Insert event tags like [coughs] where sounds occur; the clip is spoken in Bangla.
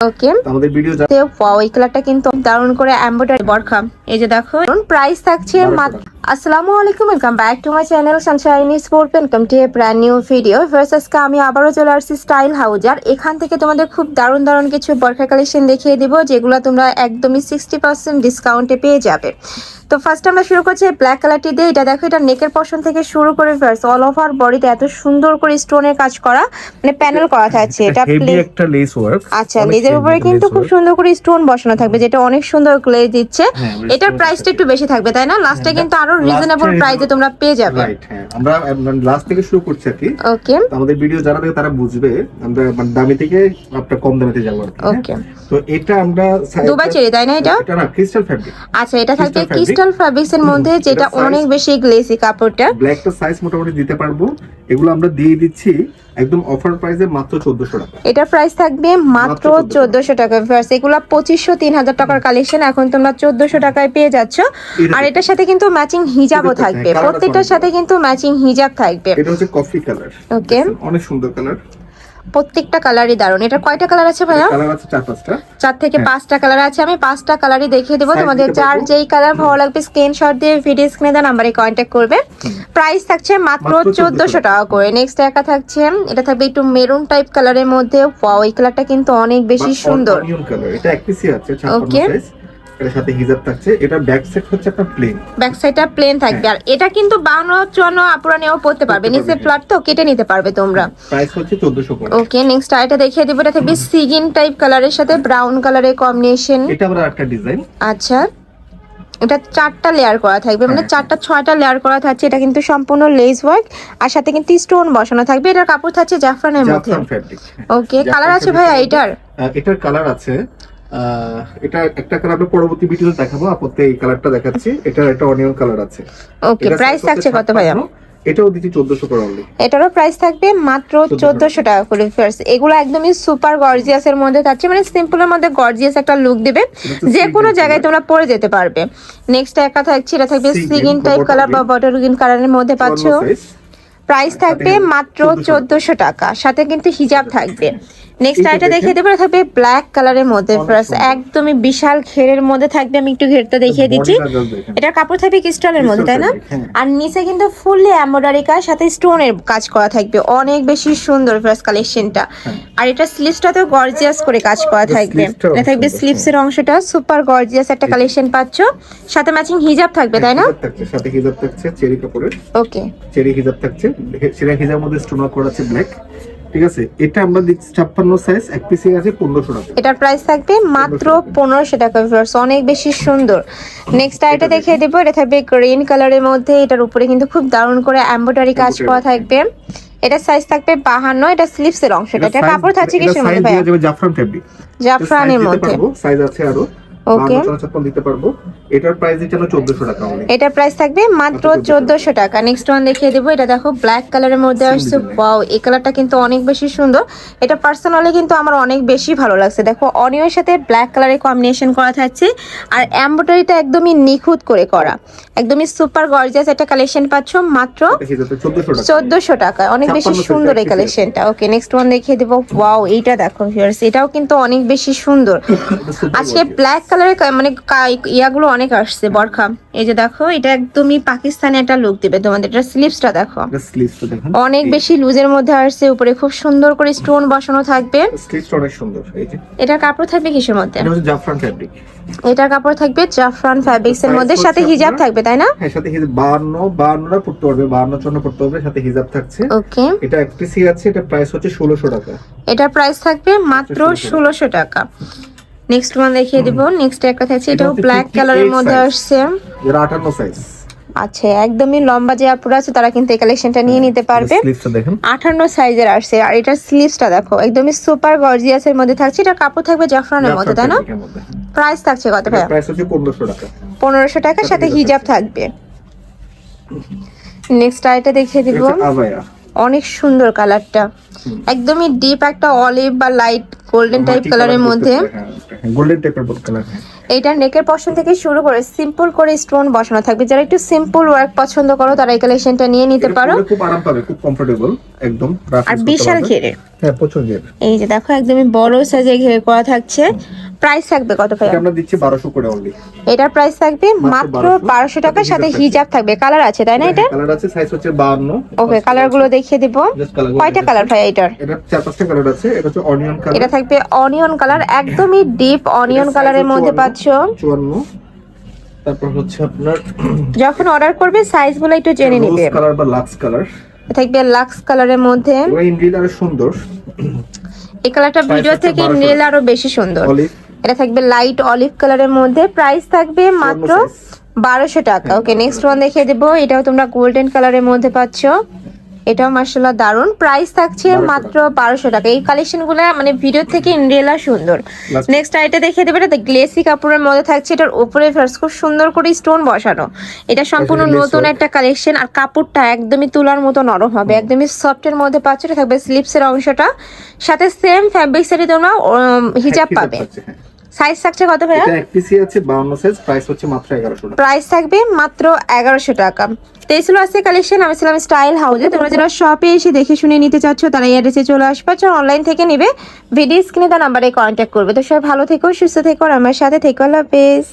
ওকে। আমাদের ভিডিও ওয়াও কালারটা কিন্তু দারুণ করে এমব্রয়ডারি বরখা। এই যে দেখো প্রাইস থাকছে মাত্র আসসালামু আলাইকুম welcome back to my channel sunshine sport welcome to a brand new video ভার্সাসকে আমি আবারও চলে আসছি স্টাইল হাউজ আর এখান থেকে তোমাদের খুব দারুণ দারুণ কিছু বরখা কালেকশন দেখিয়ে দিব যেগুলো তোমরা একদমই সিক্সটি পার্সেন্ট ডিসকাউন্টে পেয়ে যাবে। তো ফার্স্ট আমরা শুরু করছি ব্ল্যাক কালারটি দিয়ে। এটা দেখো এটা নেকের পশন থেকে শুরু করে ফার্স্ট অল ওভার বডিতে এত সুন্দর করে স্টোনের কাজ করা। মানে প্যানেল করা থাকছে এটা একটা লেস ওয়ার্ক আচ্ছা লেজের উপরে কিন্তু খুব সুন্দর করে স্টোন বসানো থাকবে যেটা অনেক সুন্দর গ্লেজ দিচ্ছে। হ্যাঁ, এটার প্রাইসটা একটু বেশি থাকবে তাই না? লাস্টে কিন্তু আরও রিজনেবল প্রাইসে তোমরা পেয়ে যাবে। রাইট হ্যাঁ। আমরা লাস্ট থেকে শুরু করছি আর কি। ওকে আমাদের ভিডিও যারা দেখে তারা বুঝবে আমরা মানে দামি থেকে আপনার কম দামিতে যাব আর হ্যাঁ? ওকে তো এটা আমরা দুবাই চেরি তাই না এটা? এটা না ক্রিস্টাল ফ্যাব্রিক আচ্ছা এটা থাকবে ক্রিস্টাল ফ্যাব্রিক্স এর মধ্যে যেটা অনেক বেশি গ্লেসি কাপড়টা। ব্ল্যাকটা সাইজ মোটামুটি দিতে পারব। এগুলো আমরা দিয়ে দিচ্ছি একদম অফার প্রাইসে মাত্র 1400 টাকা। এটা প্রাইস থাকবে মাত্র মাত্র 1400 চোদ্দশো টাকা ভিউয়ার্স এগুলো পঁচিশশো তিন হাজার টাকার কালেকশন এখন তোমরা চোদ্দশো টাকায় পেয়ে যাচ্ছ। আর এটার সাথে কিন্তু ম্যাচিং হিজাবও থাকবে। হ্যাঁ, প্রত্যেকটার সাথে কিন্তু ম্যাচিং হিজাব থাকবে। এটা হচ্ছে কফি কালার ওকে অনেক সুন্দর কালার প্রত্যেকটা কালারই দারুণ। এটা কয়টা কালার আছে ভাইয়া? কালার আছে চার চার থেকে হ্যাঁ। পাঁচটা কালার আছে। আমি পাঁচটা কালারই দেখিয়ে দেবো। তোমাদের যার যেই কালার ভালো লাগবে স্ক্রিনশট দিয়ে ভিডিও স্ক্রিনে দেওয়া নাম্বারে কন্ট্যাক্ট করবে। প্রাইস থাকছে মাত্র মাত্র 1400 চোদ্দশো টাকা করে। নেক্সট একা থাকছে এটা থাকবে একটু মেরুন টাইপ কালারের মধ্যে। ওয়াও এই কালারটা কিন্তু অনেক বেশি সুন্দর। অনিয়ন কালার এটা এক পিসি আছে 56 Okay. সাইজ এর সাথে হিজাব থাকছে এটা ব্যাক সেট হচ্ছে আপনার প্লেন ব্যাক সাইডটা প্লেন থাকবে। আর এটা কিন্তু বানো চুয়ান্ন আপুরা নিয়েও পড়তে পারবে। নিচে ফ্ল্যাট তো কেটে নিতে পারবে তোমরা। প্রাইস হচ্ছে 1400 করে ওকে নেক্সট আইটা দেখিয়ে দিব। এটা থাকবে সিগিন টাইপ কালারের সাথে ব্রাউন কালারের কম্বিনেশন এটা আবার একটা ডিজাইন আচ্ছা। এটা চারটা লেয়ার করা থাকবে। মানে হ্যাঁ। চারটা ছয়টা লেয়ার করা থাকছে। এটা কিন্তু সম্পূর্ণ লেস ওয়ার্ক আর সাথে কিন্তু স্টোন বসানো থাকবে। এটার কাপড় থাকছে জাফরানের মধ্যে। ওকে কালার আছে ভাইয়া এটার? এটার কালার আছে এটা একটা কালার আমরা পরবর্তী ভিডিওতে দেখাবো। আপাতত এই কালারটা দেখাচ্ছি। এটা একটা অনিয়ন কালার আছে। ওকে প্রাইস থাকছে কত ভাইয়া? এটাও দিচ্ছি 1400 করে অনলি এটারও প্রাইস থাকবে মাত্র 1400 টাকা করে এগুলো একদমই সুপার গর্জিয়াস এর মধ্যে থাকছে। মানে সিম্পলের মধ্যে গর্জিয়াস একটা লুক দেবে। তো যে কোনো জায়গায় তোমরা পরে যেতে পারবে। নেক্সট একা থাকছে এটা থাকবে টাইপ কালার বা green। বটল গ্রিন কালারের মধ্যে পাচ্ছ। প্রাইস থাকবে মাত্র 1400 চোদ্দশো টাকা। সাথে কিন্তু হিজাব থাকবে। নেক্সট আইটা। দেখিয়ে দেবো থাকবে ব্ল্যাক কালারের মধ্যে ফার্স্ট একদমই বিশাল ঘেরের মধ্যে থাকবে। আমি একটু ঘেরটা দেখিয়ে দিচ্ছি। এটার কাপড় থাকবে ক্রিস্টালের মধ্যে তাই না? হ্যাঁ। আর নিচে কিন্তু ফুললি এমব্রয়ডারি কাজ সাথে স্টোনের কাজ করা থাকবে। অনেক বেশি সুন্দর ফার্স্ট কালেকশনটা আর এটা স্লিভসটাতেও গর্জিয়াস করে কাজ করা থাকবে। এটা থাকবে স্লিভসের অংশটা। সুপার গর্জিয়াস একটা কালেকশন পাচ্ছ। সাথে ম্যাচিং হিজাব থাকবে তাই না? সাথে হিজাব থাকছে চেরি কাপড়ের। ওকে চেরি হিজাব থাকছে। চেরি হিজাবের মধ্যে স্টোন করা আছে ব্ল্যাক ঠিক আছে? এটা আমরা দিচ্ছি 56 সাইজ এক পিসে আছে 1500 টাকা। এটার প্রাইস থাকবে মাত্র পনেরোশো টাকা। ভিউয়ার্স অনেক বেশি সুন্দর। নেক্সট আইটা দেখিয়ে দেবো এটা থাকবে গ্রিন কালারের মধ্যে এটার উপরে কিন্তু খুব দারুণ করে এমব্রয়ডারি কাজ করা থাকবে। এটা সাইজ থাকবে বাহান্ন এটা স্লিভস এর অংশটা এটা কাপড় থাকছে কিসের মধ্যে যাবে জাফরান ফ্যাব্রিক জাফরানের মধ্যে। সাইজ আছে আরও. ওকে দিতে পারব। এটার প্রাইস দিচ্ছি 1400 টাকা এটার প্রাইস থাকবে মাত্র চোদ্দশো টাকা। নেক্সট ওয়ান দেখিয়ে দেবো। এটা দেখো ব্ল্যাক কালারের মধ্যে আসছে। ওয়াও এই কালারটা কিন্তু অনেক বেশি সুন্দর। এটা পার্সোনালি কিন্তু আমার অনেক বেশি ভালো লাগছে। দেখো অনিয়নের সাথে ব্ল্যাক কালারের কম্বিনেশন করা থাকছে। আর এমব্রয়ডারিটা একদমই নিখুঁত করে করা। একদমই সুপার গর্জিয়াস একটা কালেকশন পাচ্ছ। মাত্র এটা 1400 টাকা। চোদ্দশো টাকা। অনেক বেশি সুন্দর এই কালেকশনটা ওকে নেক্সট ওয়ান দেখিয়ে দেবো। ওয়াও এইটা দেখো ভিউয়ার্স এটাও কিন্তু অনেক বেশি সুন্দর। [coughs] আজকে। ব্ল্যাক কালারের মানে ইয়াগুলো অনেক আসছে বরখা। এই যে দেখো এটা একদমই পাকিস্তানি একটা লুক দিবে তোমাদের। এটা স্লিপসটা দেখো। এটা অনেক বেশি লুজের মধ্যে আসছে উপরে খুব সুন্দর করে স্টোন বসানো থাকবে। এটার কাপড় থাকবে কিসের মধ্যে? এটা কাপড় থাকবে জাফরান ফ্যাব্রিক্স এর মধ্যে সাথে হিজাব থাকবে তাই না? হ্যাঁ সাথে হিজাব 52 52টা পড়তে পারবে 52 54 পড়তে পারবে সাথে হিজাব থাকছে। ওকে এটা এক পিসি আছে এটা প্রাইস হচ্ছে 1600 টাকা। এটার প্রাইস থাকবে মাত্র 1600 ষোলোশো টাকা। নেক্সট ওয়ান দেখিয়ে দিব। নেক্সট একটা থাকছে এটা এটাও ব্ল্যাক কালারের মধ্যে আসছে। এর 58 সাইজ আচ্ছা একদমই লম্বা যে আপুরা আছে তারা কিন্তু এই কালেকশনটা নিয়ে নিতে পারবে। আঠান্ন সাইজের আসছে। আর এটার স্লিভসটা দেখো একদমই সুপার গর্জিয়াস এর মধ্যে থাকছে। এটা কাপড় থাকবে জাফরানের মধ্যে তাই না? প্রাইস থাকছে কত ভাইয়া? প্রাইস হচ্ছে 1500 টাকা। পনেরোশো টাকার সাথে হিজাব থাকবে। নেক্সট আইটা দেখিয়ে দিব। অনেক সুন্দর কালারটা একদমই ডিপ একটা অলিভ বা লাইট গোল্ডেন টাইপ কালারের মধ্যে। হ্যাঁ, গোল্ডেন টাইপের কালার এটা নেকের পশন থেকে শুরু করে সিম্পল করে স্টোন বসানো থাকবে। যারা একটু সিম্পল ওয়ার্ক পছন্দ করো তারা এই কালেকশনটা নিয়ে নিতে পারো। খুব আরাম পাবে খুব কমফোর্টেবল একদম আর বিশাল ঘেরে। হ্যাঁ প্রচুর ঘেরে। এই যে দেখো একদমই বড় সাইজে ঘেরে করা থাকছে। প্রাইস থাকবে কত ভাই আমরা দিচ্ছি বারোশো করে অনলি এটার প্রাইস থাকবে মাত্র মাত্র 1200 বারোশো টাকার সাথে হিজাব থাকবে। কালার আছে তাই না এটা? কালার আছে সাইজ হচ্ছে বাহান্ন ওকে কালারগুলো দেখিয়ে দিব। কয়টা কালার ভাই এটার? এটা চার পাঁচটা কালার আছে এটা হচ্ছে অনিয়ন কালার এটা থাকবে অনিয়ন কালার একদমই ডিপ অনিয়ন কালারের মধ্যে পাচ্ছো। চুয়ান্ন। তারপর হচ্ছে আপনার যখন অর্ডার করবে সাইজগুলো একটু জেনে নিবে। কালার বা লাক্স কালার থাকবে লাক্স কালারের মধ্যে। ইন্ডিয়ান আর সুন্দর। এই কালারটা ভিডিও থেকে নীল আরও বেশি সুন্দর। অলিভ এটা থাকবে লাইট অলিভ কালারের মধ্যে। প্রাইস থাকবে মাত্র বারোশো টাকা। ওকে নেক্সট ওয়ান দেখিয়ে দেবো। এটাও তোমরা গোল্ডেন কালারের মধ্যে পাচ্ছ। এটাও মার্শাল্লাহ দারুণ প্রাইস থাকছে মাত্র বারোশো টাকা। এই কালেকশনগুলো মানে ভিডিও থেকে ইন্ডিয়ালা সুন্দর। নেক্সট আইটা দেখিয়ে দেবে এটা গ্লেসি কাপড়ের মধ্যে থাকছে। এটার উপরে ফার্স্ট খুব সুন্দর করে স্টোন বসানো। এটা সম্পূর্ণ নতুন একটা কালেকশন আর কাপড়টা একদমই তুলার মতো নরম হবে। একদমই সফটের মধ্যে পাচ্ছ। এটা থাকবে স্লিপসের অংশটা। সাথে সেম ফ্যাব্রিক্সেরই তোমরা হিজাব পাবে। সাইজ থাকছে কত ভাইয়া? এটা এক পিসি আছে বাউন্ন সাইজ প্রাইস হচ্ছে মাত্র এগারোশো টাকা। প্রাইস থাকবে মাত্র এগারোশো টাকা। তো এই ছিল আজকে কালেকশন আমি ছিলাম স্টাইল হাউসে তোমরা যারা শপে এসে দেখে শুনে নিতে চাচ্ছ তারা এই অ্যাড্রেসে চলে আসবে। অনলাইন থেকে নেবে ভিডিও স্ক্রিনে তার নাম্বারে কন্ট্যাক্ট করবে। তো সবাই ভালো থেকো সুস্থ থেকো আর আমার সাথে থেকো। আল্লাহ হাফেজ।